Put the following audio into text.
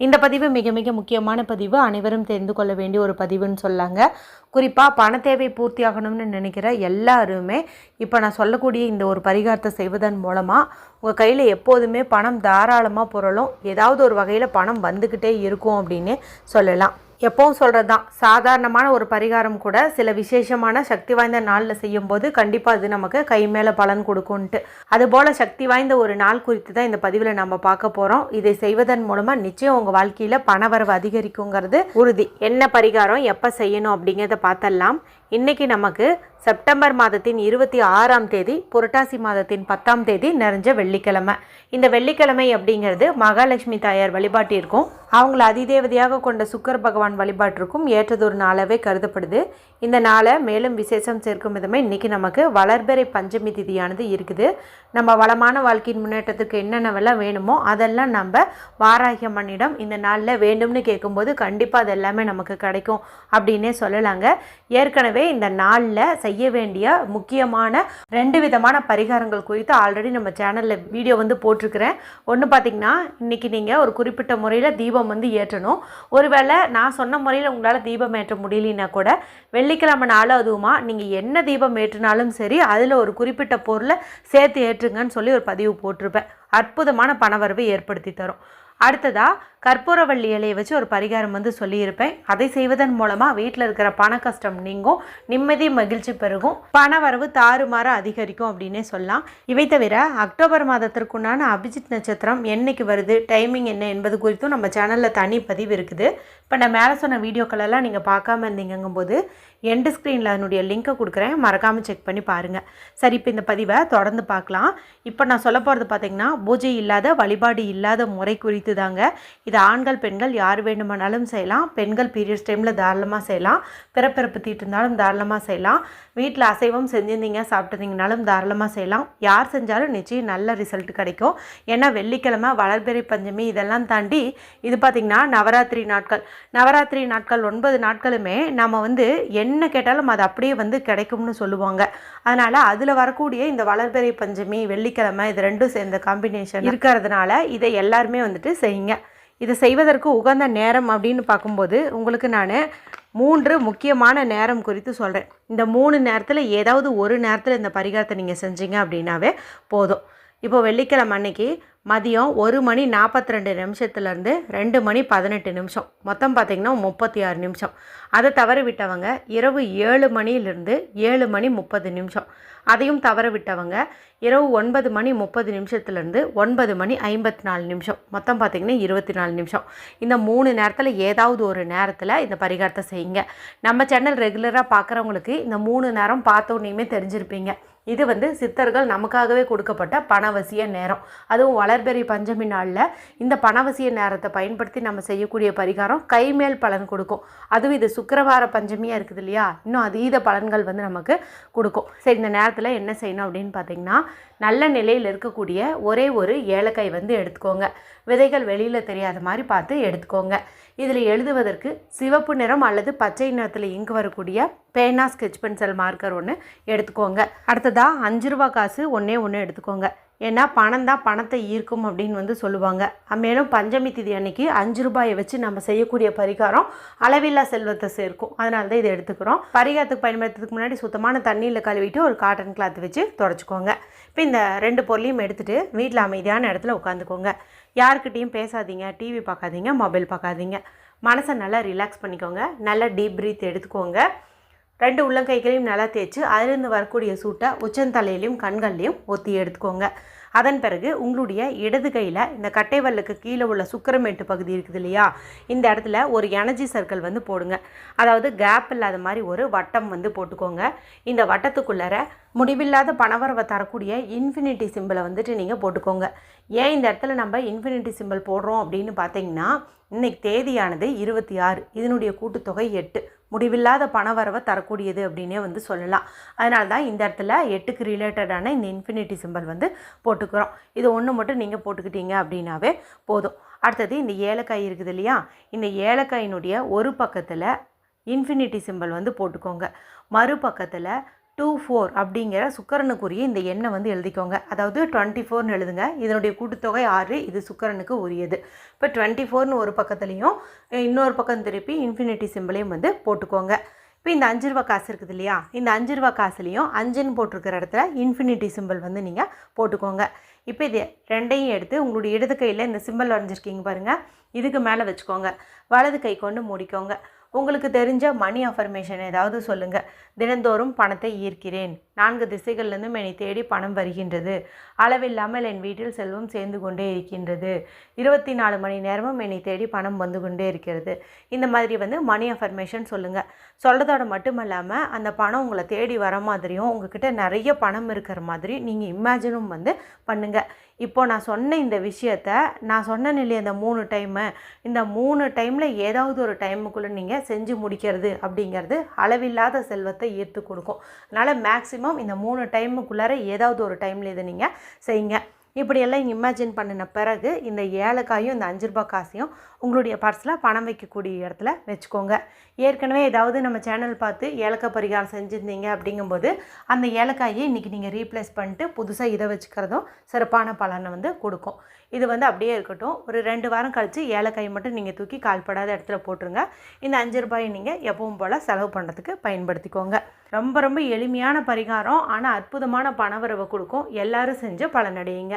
இந்த பதிவு மிக மிக முக்கியமான பதிவு. அனைவரும் தெரிந்து கொள்ள வேண்டிய ஒரு பதிவுன்னு சொல்லாங்க. குறிப்பாக பண தேவை பூர்த்தியாகணும்னு நினைக்கிற எல்லாருமே இப்போ நான் சொல்லக்கூடிய இந்த ஒரு பரிகாரத்தை செய்வதன் மூலமாக உங்கள் கையில் எப்போதுமே பணம் தாராளமாக புரளும் ஏதாவது ஒரு வகையில் பணம் வந்துக்கிட்டே இருக்கும் அப்படின்னு சொல்லலாம். எப்பவும் சொல்கிறது தான் சாதாரணமான ஒரு பரிகாரம் கூட சில விசேஷமான சக்தி வாய்ந்த நாளில் செய்யும்போது கண்டிப்பாக அது நமக்கு கை மேலே பலன் கொடுக்கும்ன்ட்டு. அதுபோல் சக்தி வாய்ந்த ஒரு நாள் குறித்து தான் இந்த பதிவில் நம்ம பார்க்க போகிறோம் இதை செய்வதன் மூலமாக நிச்சயம் உங்கள் வாழ்க்கையில் பணவரவு அதிகரிக்குங்கிறது உறுதி. என்ன பரிகாரம் எப்போ செய்யணும் அப்படிங்கிறத பார்த்தலாம் இன்னைக்கு நமக்கு செப்டம்பர் மாதத்தின் இருபத்தி ஆறாம் தேதி புரட்டாசி மாதத்தின் பத்தாம் தேதி நிறைஞ்ச வெள்ளிக்கிழமை. இந்த வெள்ளிக்கிழமை அப்படிங்கிறது மகாலட்சுமி தாயார் வழிபாட்டிற்கும் அவங்கள அதிதேவதையாக கொண்ட சுக்கர் பகவான் வழிபாட்டிற்கும் ஏற்றதொரு நாளாகவே கருதப்படுது. இந்த நாளை மேலும் விசேஷம் சேர்க்கும் விதமே இன்னைக்கு நமக்கு வளர்பெறை பஞ்சமி திதியானது இருக்குது. நம்ம வளமான வாழ்க்கையின் முன்னேற்றத்துக்கு என்னென்னவெல்லாம் வேணுமோ அதெல்லாம் நம்ம வாராகிய மண்ணிடம் இந்த நாளில் வேண்டும்னு கேட்கும்போது கண்டிப்பாக அது எல்லாமே நமக்கு கிடைக்கும் அப்படின்னே சொல்லலாங்க. ஏற்கனவே இந்த நாளில் செய்ய வேண்டிய முக்கியமான ரெண்டு விதமான பரிகாரங்கள் குறித்து ஆல்ரெடி நம்ம சேனலில் வீடியோ வந்து போட்டிருக்கிறேன். ஒன்று பார்த்தீங்கன்னா இன்றைக்கி நீங்கள் ஒரு குறிப்பிட்ட முறையில் தீபம் வந்து ஏற்றணும். ஒருவேளை நான் சொன்ன முறையில் உங்களால் தீபம் ஏற்ற முடியலன்னா கூட வெள்ளிக்கிழமை நாள் அதுவுமா நீங்கள் என்ன தீபம் ஏற்றினாலும் சரி அதில் ஒரு குறிப்பிட்ட பொருளை சேர்த்து ஏற்று ஏற்றுங்கன்னு சொல்லி ஒரு பதிவு போட்டிருப்பேன். அற்புதமான பணவரவை ஏற்படுத்தி தரும். அடுத்ததாக கற்பூரவள்ளி இலையை வச்சு ஒரு பரிகாரம் வந்து சொல்லியிருப்பேன். அதை செய்வதன் மூலமாக வீட்டில் இருக்கிற பண கஷ்டம் நீங்கும் நிம்மதி மகிழ்ச்சி பெருகும் பணவரவு தாறுமாற அதிகரிக்கும் அப்படின்னே சொல்லலாம். இவை தவிர அக்டோபர் மாதத்திற்குண்டான அபிஜித் நட்சத்திரம் என்னைக்கு வருது டைமிங் என்ன என்பது குறித்தும் நம்ம சேனலில் தனி பதிவு இருக்குது. இப்போ நான் மேலே சொன்ன வீடியோக்களெல்லாம் நீங்கள் பார்க்காம இருந்தீங்கும்போது எண்டு ஸ்க்ரீனில் அதனுடைய லிங்க்கை கொடுக்குறேன். மறக்காமல் செக் பண்ணி பாருங்கள் சரி இப்போ இந்த பதிவை தொடர்ந்து பார்க்கலாம். இப்போ நான் சொல்ல போகிறது பார்த்தீங்கன்னா பூஜை இல்லாத வழிபாடு இல்லாத முறை குறித்து தாங்க. இது ஆண்கள் பெண்கள் யார் வேண்டுமானாலும் செய்யலாம். பெண்கள் பீரியட்ஸ் டைமில் தாராளமாக செய்யலாம். பிறப்பிறப்பு தீட்டு இருந்தாலும் தாராளமாக செய்யலாம். வீட்டில் அசைவம் செஞ்சிருந்தீங்க சாப்பிட்டுருந்தீங்கனாலும் தாராளமாக செய்யலாம். யார் செஞ்சாலும் நிச்சயம் நல்ல ரிசல்ட் கிடைக்கும். ஏன்னா வெள்ளிக்கிழமை வளர்பிறை பஞ்சமி இதெல்லாம் தாண்டி இது பார்த்திங்கன்னா நவராத்திரி நாட்கள். நவராத்திரி நாட்கள் ஒன்பது நாட்களுமே நம்ம வந்து என்ன கேட்டாலும் அது அப்படியே வந்து கிடைக்கும்னு சொல்லுவாங்க. அதனால் அதில் வரக்கூடிய இந்த வளர்பிறை பஞ்சமி வெள்ளிக்கிழமை இது ரெண்டும் சேர்ந்த காம்பினேஷன் இருக்கிறதுனால இதை எல்லாருமே வந்துட்டு செய்யுங்க. இதை செய்வதற்கு உகந்த நேரம் அப்படின்னு பார்க்கும்போது உங்களுக்கு நான் மூன்று முக்கியமான நேரம் குறித்து சொல்கிறேன் இந்த மூணு நேரத்தில் ஏதாவது ஒரு நேரத்தில் இந்த பரிகாரத்தை நீங்கள் செஞ்சீங்க அப்படின்னாவே போதும். இப்போ வெள்ளிக்கிழமை அன்னைக்கு மதியம் ஒரு மணி நாற்பத்தி ரெண்டு நிமிஷத்துலேருந்து ரெண்டு மணி பதினெட்டு நிமிஷம். மொத்தம் பார்த்திங்கன்னா முப்பத்தி ஆறு நிமிஷம். அதை தவற விட்டவங்க இரவு ஏழு மணியிலிருந்து ஏழு மணி முப்பது நிமிஷம். அதையும் தவற விட்டவங்க இரவு ஒன்பது மணி முப்பது நிமிஷத்துலேருந்து ஒன்பது மணி ஐம்பத்தி நாலு நிமிஷம். மொத்தம் பார்த்திங்கன்னா இருபத்தி நாலு நிமிஷம். இந்த மூணு நேரத்தில் ஏதாவது ஒரு நேரத்தில் இந்த பரிகாரத்தை செய்யுங்க. நம்ம சேனல் ரெகுலராக பார்க்குறவங்களுக்கு இந்த மூணு நேரம் பார்த்தோன்னையுமே தெரிஞ்சிருப்பீங்க. இது வந்து சித்தர்கள் நமக்காகவே கொடுக்கப்பட்ட பணவசிய நேரம். அதுவும் வளர்பெரி பஞ்சமி நாளில் இந்த பணவசிய நேரத்தை பயன்படுத்தி நம்ம செய்யக்கூடிய பரிகாரம் கைமேல் பலன் கொடுக்கும். அதுவும் இது சுக்கரவார பஞ்சமியாக இருக்குது இல்லையா? இன்னும் அதீத பலன்கள் வந்து நமக்கு கொடுக்கும். சரி இந்த நேரத்தில் என்ன செய்யணும் அப்படின்னு பார்த்தீங்கன்னா நல்ல நிலையில் இருக்கக்கூடிய ஒரே ஒரு ஏலக்காய் வந்து எடுத்துக்கோங்க. விதைகள் வெளியில் தெரியாத மாதிரி பார்த்து எடுத்துக்கோங்க. இதில் எழுதுவதற்கு சிவப்பு நிறம் அல்லது பச்சை நிறத்தில் இங்கு வரக்கூடிய பேனா ஸ்கெட்ச் பென்சில் மார்க்கர் ஒன்று எடுத்துக்கோங்க. அடுத்ததாக அஞ்சு ரூபா காசு ஒன்றே ஒன்று எடுத்துக்கோங்க. ஏன்னா பணம் தான் பணத்தை ஈர்க்கும் அப்படின்னு வந்து சொல்லுவாங்க. மேலும் பஞ்சமி திதி அன்னைக்கு அஞ்சு ரூபாயை வச்சு நம்ம செய்யக்கூடிய பரிகாரம் அளவில்லா செல்வத்தை சேர்க்கும். அதனால தான் இதை எடுத்துக்கிறோம். பரிகாரத்துக்கு பயன்படுத்துறதுக்கு முன்னாடி சுத்தமான தண்ணியில் கழுவிட்டு ஒரு காட்டன் கிளாத் வச்சு தொடச்சிக்கோங்க. இப்போ இந்த ரெண்டு பொருளையும் எடுத்துகிட்டு வீட்டில் அமைதியான இடத்துல உட்காந்துக்கோங்க. யாருக்கிட்டேயும் பேசாதீங்க டிவி பார்க்காதீங்க மொபைல் பார்க்காதீங்க. மனசை நல்லா ரிலாக்ஸ் பண்ணிக்கோங்க. நல்லா டீப் ப்ரீத் எடுத்துக்கோங்க. ரெண்டு உள்ளங்கைகளையும் நல்லா தேய்ச்சி அதிலிருந்து வரக்கூடிய சூட்டை உச்சந்தலையிலையும் கண்கள்லையும் ஒத்தி எடுத்துக்கோங்க. அதன் பிறகு உங்களுடைய இடது கையில் இந்த கட்டை வல்லுக்கு கீழே உள்ள சுக்கரமேட்டு பகுதி இருக்குது இல்லையா? இந்த இடத்துல ஒரு எனர்ஜி சர்க்கிள் வந்து போடுங்க. அதாவது கேப் இல்லாத மாதிரி ஒரு வட்டம் வந்து போட்டுக்கோங்க. இந்த வட்டத்துக்குள்ளார முடிவில்லாத பணவரவை தரக்கூடிய இன்ஃபினிட்டி சிம்பிளை வந்துட்டு நீங்கள் போட்டுக்கோங்க. ஏன் இந்த இடத்துல நம்ம இன்ஃபினிட்டி சிம்பிள் போடுறோம் அப்படின்னு பார்த்தீங்கன்னா இன்றைக்கி தேதியானது இருபத்தி ஆறு. இதனுடைய கூட்டுத்தொகை எட்டு. முடிவில்லாத பணவரவை தரக்கூடியது அப்படின்னே வந்து சொல்லலாம். அதனால தான் இந்த இடத்துல எட்டுக்கு ரிலேட்டடான இந்த இன்ஃபினிட்டி சிம்பல் வந்து போட்டுக்கிறோம். இது ஒன்று மட்டும் நீங்கள் போட்டுக்கிட்டீங்க அப்படின்னாவே போதும். அடுத்தது இந்த ஏலக்காய் இருக்குது இல்லையா? இந்த ஏலக்காயினுடைய ஒரு பக்கத்தில் இன்ஃபினிட்டி சிம்பல் வந்து போட்டுக்கோங்க. மறுபக்கத்தில் டூ ஃபோர் அப்படிங்கிற சுக்கரனுக்குரிய இந்த எண்ணை வந்து எழுதிக்கோங்க. அதாவது டுவெண்ட்டி ஃபோர்னு எழுதுங்க. இதனுடைய கூட்டுத்தொகை ஆறு இது சுக்கரனுக்கு உரியது. இப்போ டுவெண்ட்டி ஃபோர்னு ஒரு பக்கத்துலேயும் இன்னொரு பக்கம் திருப்பி இன்ஃபினிட்டி சிம்பிளையும் வந்து போட்டுக்கோங்க. இப்போ இந்த அஞ்சு ரூபா காசு இருக்குது இல்லையா? இந்த அஞ்சு ரூபா காசுலேயும் அஞ்சுன்னு போட்டிருக்கிற இடத்துல இன்ஃபினிட்டி சிம்பிள் வந்து நீங்கள் போட்டுக்கோங்க. இப்போ இது ரெண்டையும் எடுத்து உங்களுடைய இடது கையில் இந்த சிம்பிள் வரைஞ்சிருக்கீங்க பாருங்கள் இதுக்கு மேலே வச்சுக்கோங்க. வலது கை கொண்டு மூடிக்கோங்க. உங்களுக்கு தெரிஞ்ச மணி அஃபர்மேஷன் ஏதாவது சொல்லுங்கள் தினந்தோறும் பணத்தை ஈர்க்கிறேன். நான்கு திசைகள்லேருந்தும் என்னை தேடி பணம் வருகின்றது. அளவில்லாமல் என் வீட்டில் செல்வம் சேர்ந்து கொண்டே இருக்கின்றது. இருபத்தி நாலு மணி நேரமும் என்னை தேடி பணம் வந்து கொண்டே இருக்கிறது. இந்த மாதிரி வந்து மணி அஃபர்மேஷன் சொல்லுங்கள் சொல்கிறதோட மட்டும் இல்லாமல் அந்த பணம் உங்களை தேடி வர மாதிரியும் உங்ககிட்ட நிறைய பணம் இருக்கிற மாதிரி நீங்கள் இமேஜினும் வந்து பண்ணுங்கள் இப்போ நான் சொன்ன இந்த விஷயத்த நான் சொன்ன இல்லையா இந்த மூணு டைமு இந்த மூணு டைமில் ஏதாவது ஒரு டைமுக்குள்ளே நீங்கள் செஞ்சு முடிக்கிறது அப்படிங்கிறது அளவில்லாத செல்வத்தை ஈர்த்து கொடுக்கும். அதனால் மேக்ஸிமம் இந்த மூணு டைமுக்குள்ளார ஏதாவது ஒரு டைமில் இதை நீங்கள் செய்யுங்க இப்படியெல்லாம் இமேஜின் பண்ணின பிறகு இந்த ஏலக்காயும் இந்த அஞ்சு ரூபாய் காசையும் உங்களுடைய பர்ஸில் பணம் வைக்கக்கூடிய இடத்துல வச்சுக்கோங்க. ஏற்கனவே ஏதாவது நம்ம சேனல் பார்த்து ஏலக்காய் பரிகாரம் செஞ்சுருந்தீங்க அப்படிங்கும்போது அந்த ஏலக்காயை இன்றைக்கி நீங்கள் ரீப்ளேஸ் பண்ணிட்டு புதுசாக இதை வச்சுக்கிறதும் சிறப்பான பலனை வந்து கொடுக்கும். இது வந்து அப்படியே இருக்கட்டும். ஒரு ரெண்டு வாரம் கழித்து ஏலக்காய் மட்டும் நீங்கள் தூக்கி கால்படாத இடத்துல போட்டுருங்க. இந்த அஞ்சு ரூபாயை நீங்கள் எப்பவும் போல் செலவு பண்ணுறதுக்கு பயன்படுத்திக்கோங்க. ரொம்ப ரொம்ப எளிமையான பரிகாரம். ஆனால் அற்புதமான பணவரவை கொடுக்கும். எல்லாரும் செஞ்சு பலனடையுங்க.